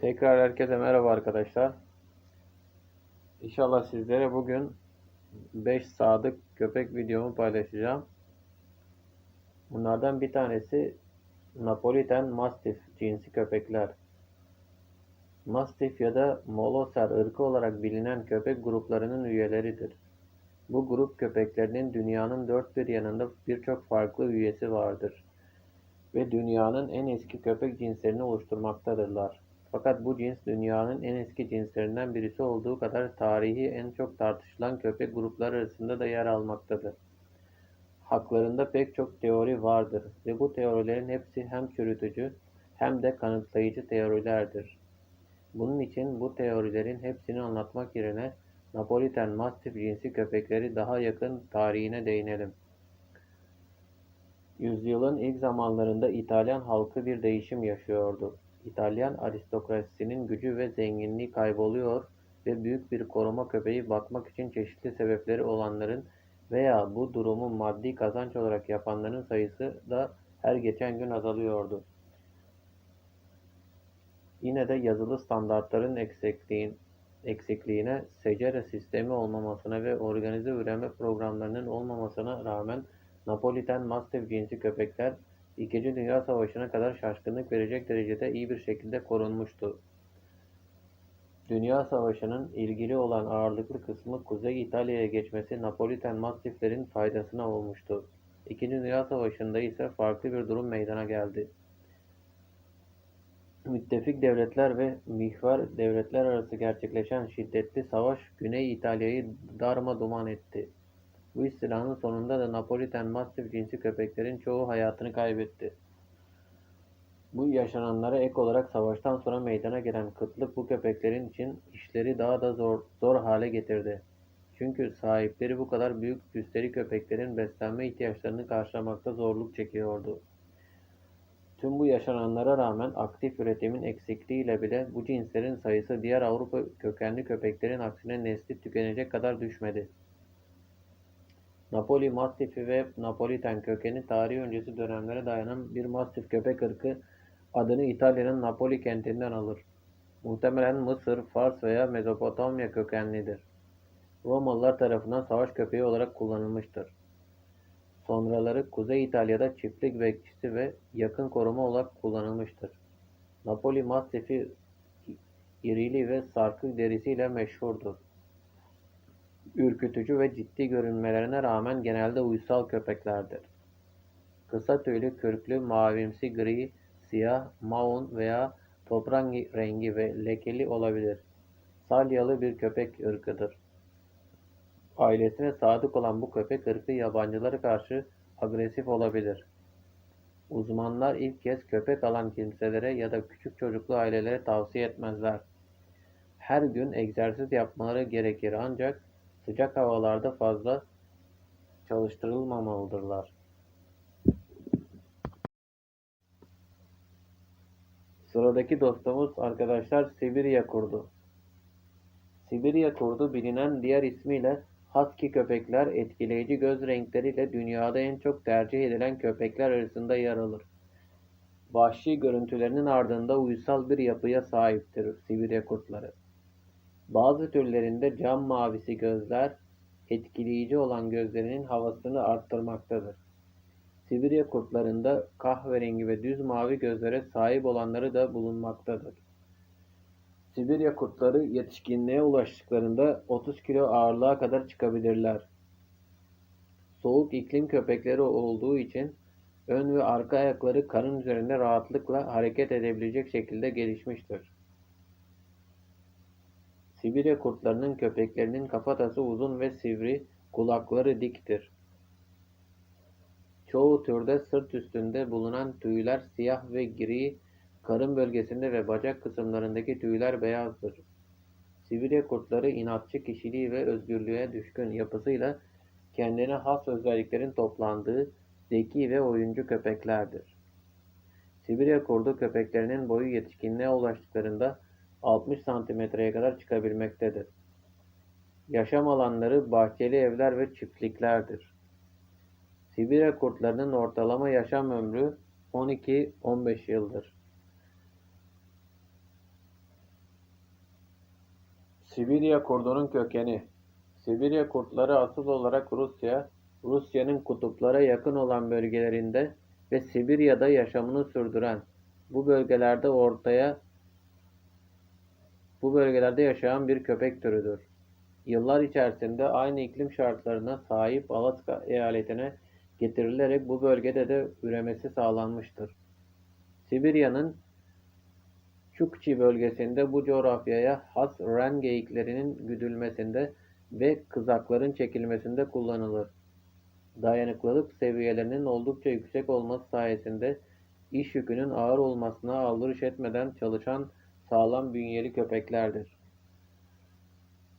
Tekrar herkese merhaba arkadaşlar. İnşallah sizlere bugün 5 sadık köpek videomu paylaşacağım. Bunlardan bir tanesi Napoliten Mastiff cinsi köpekler. Mastiff ya da Molosser ırkı olarak bilinen köpek gruplarının üyeleridir. Bu grup köpeklerinin dünyanın dört bir yanında birçok farklı üyesi vardır ve dünyanın en eski köpek cinslerini oluşturmaktadırlar. Fakat bu cins dünyanın en eski cinslerinden birisi olduğu kadar tarihi en çok tartışılan köpek grupları arasında da yer almaktadır. Haklarında pek çok teori vardır ve bu teorilerin hepsi hem çürütücü hem de kanıtlayıcı teorilerdir. Bunun için bu teorilerin hepsini anlatmak yerine Napoliten Mastiff cinsi köpekleri daha yakın tarihine değinelim. Yüzyılın ilk zamanlarında İtalyan halkı bir değişim yaşıyordu. İtalyan aristokrasisinin gücü ve zenginliği kayboluyor ve büyük bir koruma köpeği bakmak için çeşitli sebepleri olanların veya bu durumu maddi kazanç olarak yapanların sayısı da her geçen gün azalıyordu. Yine de yazılı standartların eksikliğin, eksikliğine, secere sistemi olmamasına ve organize üreme programlarının olmamasına rağmen Napoliten Mastiff cinsi köpekler İkinci Dünya Savaşı'na kadar şaşkınlık verecek derecede iyi bir şekilde korunmuştu. Dünya Savaşı'nın ilgili olan ağırlıklı kısmı Kuzey İtalya'ya geçmesi Napoliten Mastiff'lerin faydasına olmuştu. İkinci Dünya Savaşı'nda ise farklı bir durum meydana geldi. Müttefik devletler ve mihver devletler arası gerçekleşen şiddetli savaş Güney İtalya'yı darmaduman etti. Bu istilanın sonunda da Napoliten Mastiff cinsi köpeklerin çoğu hayatını kaybetti. Bu yaşananlara ek olarak savaştan sonra meydana gelen kıtlık bu köpeklerin için işleri daha da zor, zor hale getirdi. Çünkü sahipleri bu kadar büyük cüsseli köpeklerin beslenme ihtiyaçlarını karşılamakta zorluk çekiyordu. Tüm bu yaşananlara rağmen aktif üretimin eksikliğiyle bile bu cinslerin sayısı diğer Avrupa kökenli köpeklerin aksine nesli tükenecek kadar düşmedi. Napoli Mastifi ve Napoliten kökeni tarih öncesi dönemlere dayanan bir Mastif köpek ırkı adını İtalya'nın Napoli kentinden alır. Muhtemelen Mısır, Fars veya Mezopotamya kökenlidir. Romalılar tarafından savaş köpeği olarak kullanılmıştır. Sonraları Kuzey İtalya'da çiftlik bekçisi ve yakın koruma olarak kullanılmıştır. Napoli Mastifi irili ve sarkık derisiyle meşhurdur. Ürkütücü ve ciddi görünmelerine rağmen genelde uysal köpeklerdir. Kısa tüylü, kürklü, mavimsi, gri, siyah, maun veya toprak rengi ve lekeli olabilir. Salyalı bir köpek ırkıdır. Ailesine sadık olan bu köpek ırkı yabancılara karşı agresif olabilir. Uzmanlar ilk kez köpek alan kimselere ya da küçük çocuklu ailelere tavsiye etmezler. Her gün egzersiz yapmaları gerekir ancak sıcak havalarda fazla çalıştırılmamalıdırlar. Sıradaki dostumuz arkadaşlar Sibirya kurdu. Sibirya kurdu bilinen diğer ismiyle Husky köpekler etkileyici göz renkleriyle dünyada en çok tercih edilen köpekler arasında yer alır. Vahşi görüntülerinin ardında uysal bir yapıya sahiptir Sibirya kurtları. Bazı türlerinde cam mavisi gözler, etkileyici olan gözlerinin havasını arttırmaktadır. Sibirya kurtlarında kahverengi ve düz mavi gözlere sahip olanları da bulunmaktadır. Sibirya kurtları yetişkinliğe ulaştıklarında 30 kilo ağırlığa kadar çıkabilirler. Soğuk iklim köpekleri olduğu için ön ve arka ayakları karın üzerinde rahatlıkla hareket edebilecek şekilde gelişmiştir. Sibirya kurtlarının köpeklerinin kafatası uzun ve sivri, kulakları diktir. Çoğu türde sırt üstünde bulunan tüyler siyah ve gri, karın bölgesinde ve bacak kısımlarındaki tüyler beyazdır. Sibirya kurtları inatçı kişiliği ve özgürlüğe düşkün yapısıyla kendine has özelliklerin toplandığı zeki ve oyuncu köpeklerdir. Sibirya kurdu köpeklerinin boyu yetişkinliğe ulaştıklarında 60 santimetreye kadar çıkabilmektedir. Yaşam alanları bahçeli evler ve çiftliklerdir. Sibirya kurtlarının ortalama yaşam ömrü 12-15 yıldır. Sibirya kurdunun kökeni Sibirya kurtları asıl olarak Rusya, Rusya'nın kutuplara yakın olan bölgelerinde ve Sibirya'da yaşamını sürdüren, bu bölgelerde ortaya bu bölgelerde yaşayan bir köpek türüdür. Yıllar içerisinde aynı iklim şartlarına sahip Alaska eyaletine getirilerek bu bölgede de üremesi sağlanmıştır. Sibirya'nın Çukchi bölgesinde bu coğrafyaya has ren geyiklerinin güdülmesinde ve kızakların çekilmesinde kullanılır. Dayanıklılık seviyelerinin oldukça yüksek olması sayesinde iş yükünün ağır olmasına aldırış etmeden çalışan sağlam bünyeli köpeklerdir.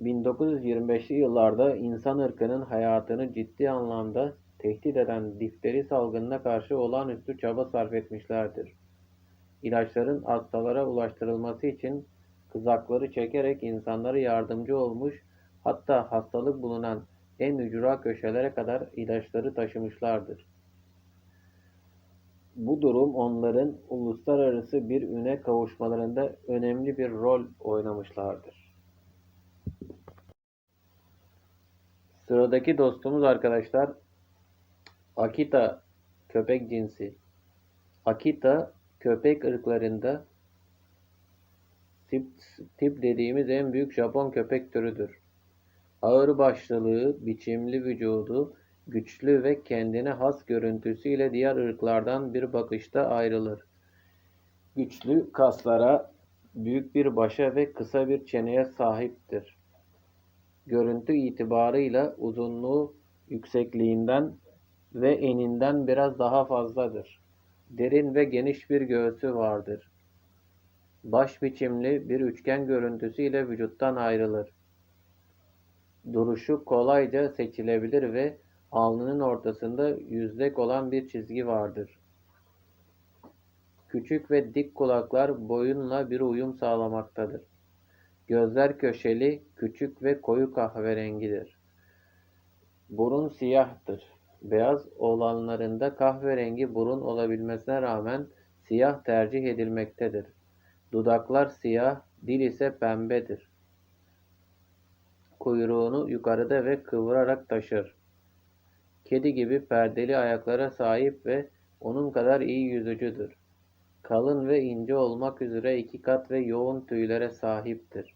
1925'li yıllarda insan ırkının hayatını ciddi anlamda tehdit eden difteri salgınına karşı olağanüstü çaba sarf etmişlerdir. İlaçların hastalara ulaştırılması için kızakları çekerek insanlara yardımcı olmuş, hatta hastalık bulunan en ücra köşelere kadar ilaçları taşımışlardır. Bu durum onların uluslararası bir üne kavuşmalarında önemli bir rol oynamışlardır. Sıradaki dostumuz arkadaşlar Akita köpek cinsi. Akita köpek ırklarında tip, tip dediğimiz en büyük Japon köpek türüdür. Ağır başlılığı, biçimli vücudu, güçlü ve kendine has görüntüsüyle diğer ırklardan bir bakışta ayrılır. Güçlü kaslara, büyük bir başa ve kısa bir çeneye sahiptir. Görüntü itibarıyla uzunluğu yüksekliğinden ve eninden biraz daha fazladır. Derin ve geniş bir göğsü vardır. Baş biçimli bir üçgen görüntüsüyle vücuttan ayrılır. Duruşu kolayca seçilebilir ve alnının ortasında yüzdek olan bir çizgi vardır. Küçük ve dik kulaklar boyunla bir uyum sağlamaktadır. Gözler köşeli, küçük ve koyu kahverengidir. Burun siyahtır. Beyaz olanlarında kahverengi burun olabilmesine rağmen siyah tercih edilmektedir. Dudaklar siyah, dil ise pembedir. Kuyruğunu yukarıda ve kıvırarak taşır. Kedi gibi perdeli ayaklara sahip ve onun kadar iyi yüzücüdür. Kalın ve ince olmak üzere iki kat ve yoğun tüylere sahiptir.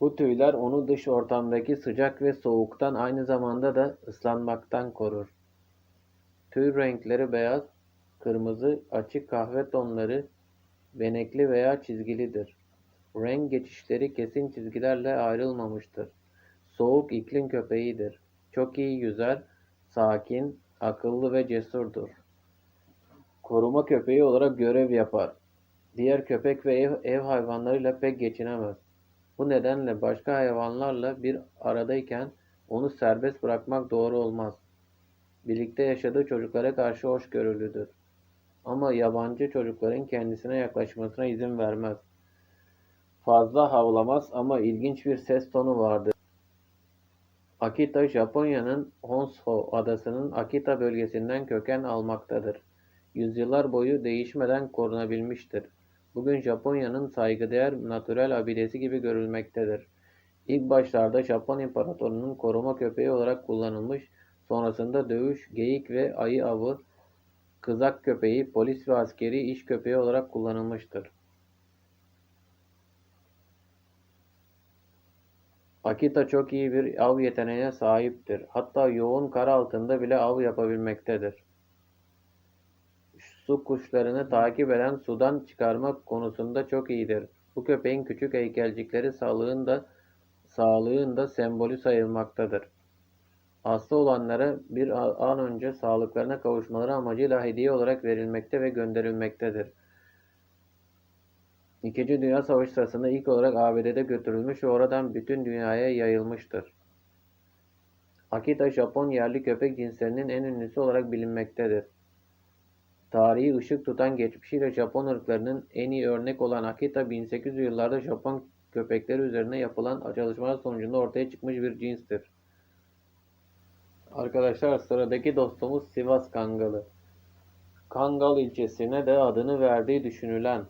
Bu tüyler onu dış ortamdaki sıcak ve soğuktan aynı zamanda da ıslanmaktan korur. Tüy renkleri beyaz, kırmızı, açık kahve tonları, benekli veya çizgilidir. Renk geçişleri kesin çizgilerle ayrılmamıştır. Soğuk iklim köpeğidir. Çok iyi yüzer, sakin, akıllı ve cesurdur. Koruma köpeği olarak görev yapar. Diğer köpek ve ev, ev hayvanlarıyla pek geçinemez. Bu nedenle başka hayvanlarla bir aradayken onu serbest bırakmak doğru olmaz. Birlikte yaşadığı çocuklara karşı hoşgörülüdür. Ama yabancı çocukların kendisine yaklaşmasına izin vermez. Fazla havlamaz ama ilginç bir ses tonu vardır. Akita, Japonya'nın Honshu adasının Akita bölgesinden köken almaktadır. Yüzyıllar boyu değişmeden korunabilmiştir. Bugün Japonya'nın saygıdeğer natürel abidesi gibi görülmektedir. İlk başlarda Japon İmparatorluğu'nun koruma köpeği olarak kullanılmış, sonrasında dövüş, geyik ve ayı avı, kızak köpeği, polis ve askeri iş köpeği olarak kullanılmıştır. Akita çok iyi bir av yeteneğine sahiptir. Hatta yoğun kar altında bile av yapabilmektedir. Su kuşlarını takip eden sudan çıkarmak konusunda çok iyidir. Bu köpeğin küçük heykelcikleri sağlığın da sağlığın da sembolü sayılmaktadır. Hasta olanlara bir an önce sağlıklarına kavuşmaları amacıyla hediye olarak verilmekte ve gönderilmektedir. İkinci Dünya Savaşı sırasında ilk olarak ABD'de götürülmüş ve oradan bütün dünyaya yayılmıştır. Akita, Japon yerli köpek cinslerinin en ünlüsü olarak bilinmektedir. Tarihi ışık tutan geçmişiyle Japon ırklarının en iyi örnek olan Akita 1800'lü yıllarda Japon köpekleri üzerine yapılan çalışmalar sonucunda ortaya çıkmış bir cinstir. Arkadaşlar sıradaki dostumuz Sivas Kangalı. Kangal ilçesine de adını verdiği düşünülen,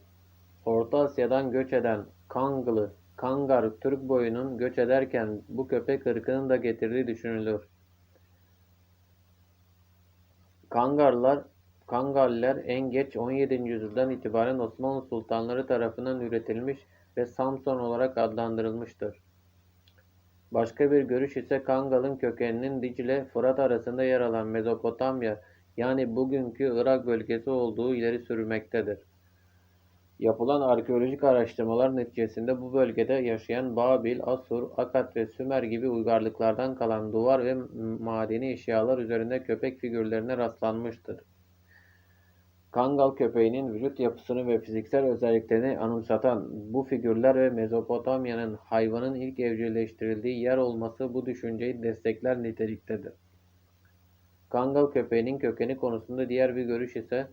Orta Asya'dan göç eden Kangalı Kangar Türk boyunun göç ederken bu köpek ırkının da getirdiği düşünülür. Kangarlar, Kangaller en geç 17. yüzyıldan itibaren Osmanlı sultanları tarafından üretilmiş ve Samson olarak adlandırılmıştır. Başka bir görüş ise Kangal'ın kökeninin Dicle, Fırat arasında yer alan Mezopotamya yani bugünkü Irak bölgesi olduğu ileri sürülmektedir. Yapılan arkeolojik araştırmalar neticesinde bu bölgede yaşayan Babil, Asur, Akad ve Sümer gibi uygarlıklardan kalan duvar ve madeni eşyalar üzerinde köpek figürlerine rastlanmıştır. Kangal köpeğinin vücut yapısını ve fiziksel özelliklerini anımsatan bu figürler ve Mezopotamya'nın hayvanın ilk evcilleştirildiği yer olması bu düşünceyi destekler niteliktedir. Kangal köpeğinin kökeni konusunda diğer bir görüş ise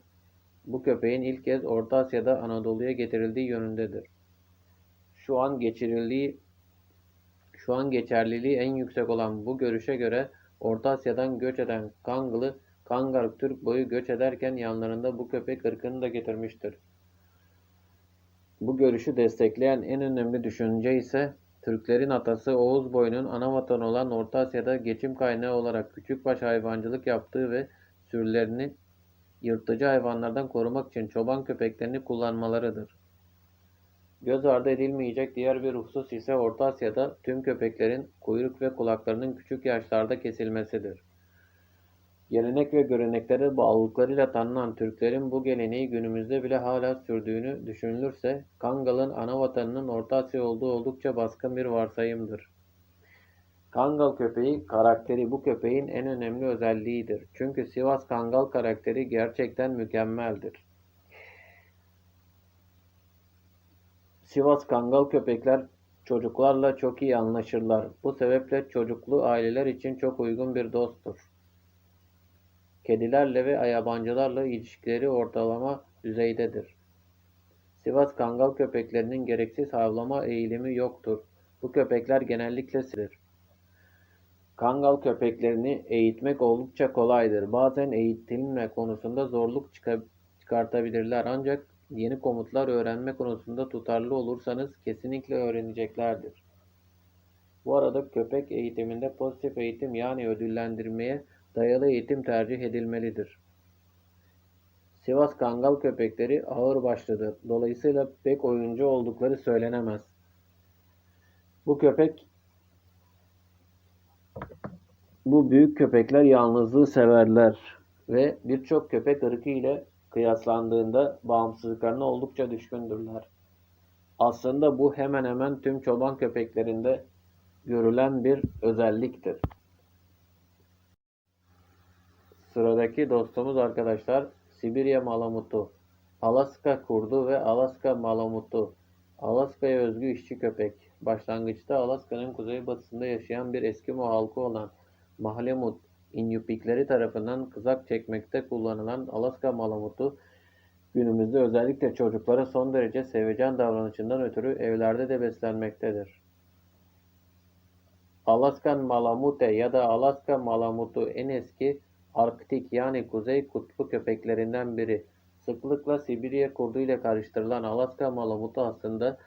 bu köpeğin ilk kez Orta Asya'da Anadolu'ya getirildiği yönündedir. Şu an geçirildiği şu an geçerliliği en yüksek olan bu görüşe göre Orta Asya'dan göç eden Kangalı Kangar Türk boyu göç ederken yanlarında bu köpek ırkını da getirmiştir. Bu görüşü destekleyen en önemli düşünce ise Türklerin atası Oğuz boyunun ana vatanı olan Orta Asya'da geçim kaynağı olarak küçükbaş hayvancılık yaptığı ve sürülerini yırtıcı hayvanlardan korumak için çoban köpeklerini kullanmalarıdır. Göz ardı edilmeyecek diğer bir husus ise Orta Asya'da tüm köpeklerin kuyruk ve kulaklarının küçük yaşlarda kesilmesidir. Gelenek ve göreneklere bağlılıklarıyla tanınan Türklerin bu geleneği günümüzde bile hala sürdüğünü düşünülürse, Kangal'ın ana vatanının Orta Asya olduğu oldukça baskın bir varsayımdır. Kangal köpeği karakteri bu köpeğin en önemli özelliğidir. Çünkü Sivas Kangal karakteri gerçekten mükemmeldir. Sivas Kangal köpekler çocuklarla çok iyi anlaşırlar. Bu sebeple çocuklu aileler için çok uygun bir dosttur. Kedilerle ve yabancılarla ilişkileri ortalama düzeydedir. Sivas Kangal köpeklerinin gereksiz havlama eğilimi yoktur. Bu köpekler genellikle silir. Kangal köpeklerini eğitmek oldukça kolaydır. Bazen eğitilme konusunda zorluk çıkartabilirler ancak yeni komutlar öğrenme konusunda tutarlı olursanız kesinlikle öğreneceklerdir. Bu arada köpek eğitiminde pozitif eğitim yani ödüllendirmeye dayalı eğitim tercih edilmelidir. Sivas Kangal köpekleri ağırbaşlıdır. Dolayısıyla pek oyuncu oldukları söylenemez. Bu köpek bu büyük köpekler yalnızlığı severler ve birçok köpek ırkı ile kıyaslandığında bağımsızlıklarına oldukça düşkündürler. Aslında bu hemen hemen tüm çoban köpeklerinde görülen bir özelliktir. Sıradaki dostumuz arkadaşlar Sibirya Malamutu, Alaska kurdu ve Alaska Malamutu. Alaska'ya özgü işçi köpek. Başlangıçta Alaska'nın kuzeybatısında yaşayan bir Eskimo halkı olan Mahlemut, Inupiktleri tarafından kızak çekmekte kullanılan Alaska Malamutu, günümüzde özellikle çocuklara son derece sevecen davranışından ötürü evlerde de beslenmektedir. Alaskan Malamute ya da Alaska Malamutu en eski Arktik yani Kuzey Kutbu köpeklerinden biri. Sıklıkla Sibirya kurdu ile karıştırılan Alaska Malamutu aslında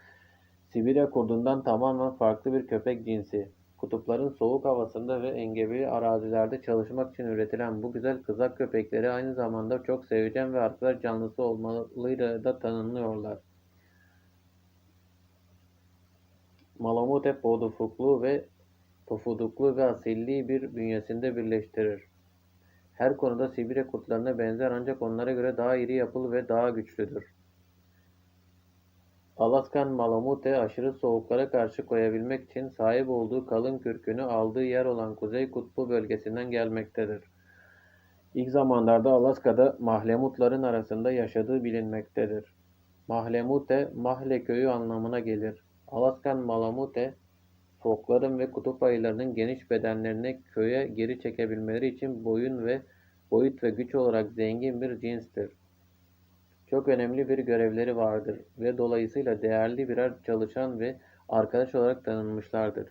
Sibirya kurdundan tamamen farklı bir köpek cinsi. Kutupların soğuk havasında ve engebeli arazilerde çalışmak için üretilen bu güzel kızak köpekleri aynı zamanda çok sevecen ve arkadaş canlısı olmalıyla da tanınıyorlar. Malamute podufuklu ve pofuduklu ve asilliği bir bünyesinde birleştirir. Her konuda Sibirya kurtlarına benzer ancak onlara göre daha iri yapılı ve daha güçlüdür. Alaskan Malamute aşırı soğuklara karşı koyabilmek için sahip olduğu kalın kürkünü aldığı yer olan Kuzey Kutbu bölgesinden gelmektedir. İlk zamanlarda Alaska'da Mahlemutların arasında yaşadığı bilinmektedir. Mahlemute, Mahle köyü anlamına gelir. Alaskan Malamute, fokların ve kutup ayılarının geniş bedenlerini köye geri çekebilmeleri için boyun ve boyut ve güç olarak zengin bir cinstir. Çok önemli bir görevleri vardır ve dolayısıyla değerli birer çalışan ve arkadaş olarak tanınmışlardır.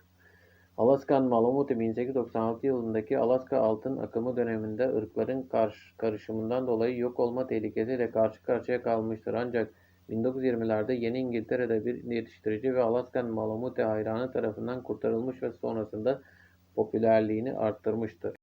Alaskan Malamute 1896 yılındaki Alaska altın akımı döneminde ırkların karış, karışımından dolayı yok olma tehlikesiyle karşı karşıya kalmıştır. Ancak 1920'lerde Yeni İngiltere'de bir yetiştirici ve Alaskan Malamute hayranı tarafından kurtarılmış ve sonrasında popülerliğini arttırmıştır.